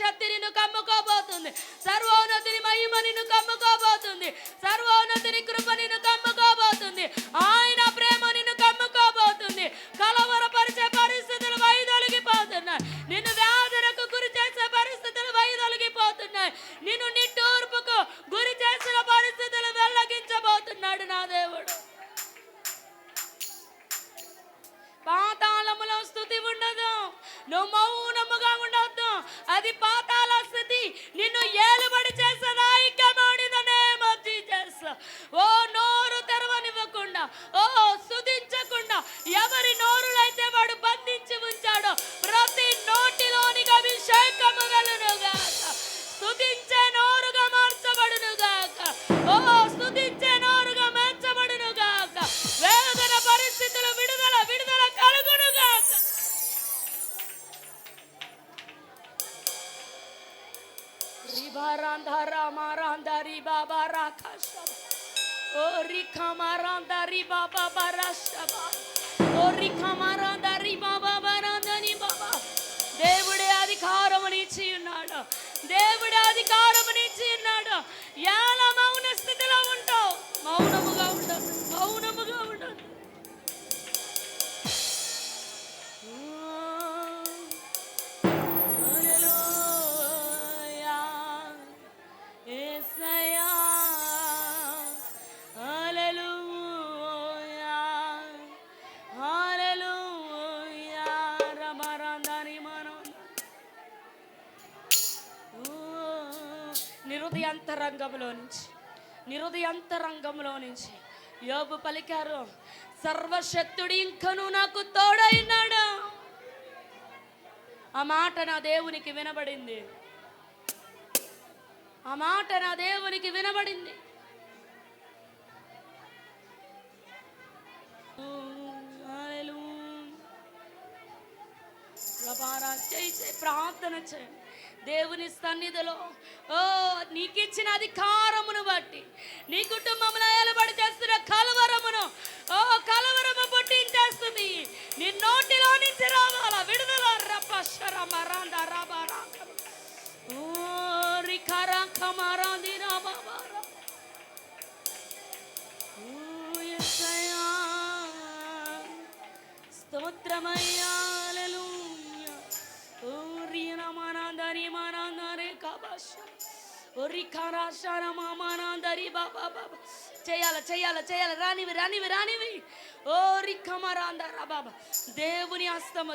శక్తి నిన్ను కమ్ముకోబోతుంది. సర్వోన్నతిని మహిమ నిన్ను కమ్ముకోబోతుంది. సర్వోన్నతిని కృప నిన్ను కమ్ముకోబోతుంది. ఆయన ప్రేమ నిన్ను కమ్ముకోబోతుంది. కలవరపరిచే పరిస్థితులు వైదొలిగిపోతున్నాయి. నిన్ను వ్యాధులకు గురి చేసే పరిస్థితులు వైదొలిగిపోతున్నాయి. నిన్ను నిట్టూర్పుకు గురి చేసిన పరిస్థితులు వెల్లగించబోతున్నాడు నా ఏలుబడి చేసే చేసేదా నేమ జీజస్ ఓ నోరు తెరవనివ్వకుండా ఓ రిబారాంధారా మారాంధారి బాబా రాకాశ ఓ రిఖా మారాంధారి బాబా బరాశబ ఓ రిఖా మారాంధారి బాబా బరాంధని బాబా దేవుడే అధికారమునిచ్చి ఉన్నాడు దేవుడే అధికారమునిచ్చి ఉన్నాడు ఎలా యేసయ్యా హల్లెలూయా. హల్లెలూయా. రమరందని నిరుదయంతరంగంలో నుంచి నిరుదయంతరంగంలో నుంచి యోబు పలికారు సర్వశక్తుడు ఇంకను నాకు తోడైనాడు ఆ మాట నా దేవునికి వినబడింది. ఆ మాట నా దేవునికి వినబడింది. ప్రార్థన చేయండి దేవుని సన్నిధిలో ఓ నీకు ఇచ్చిన అధికారమును బట్టి నీ కుటుంబంలో ఏలబడి చేస్తున్న కలవరమును ఓ కలవరము పుట్టించేస్తుంది. నీ నోటిలో నుంచి రావాల? విడుదల రపశర మరాంద రబారా ఓ రిఖరా ఓ స్తోత్రమయ్యా హల్లెలూయా ఓ రీనా మానాందరి మానాందరి కబాష ఓ రిఖారా షారా మామానాందరి బాబా బాబా చేయాల చేయాల చేయాల రానివి రానివి రానివి ఓ రిఖమరాందరా బాబా దేవుని హస్తము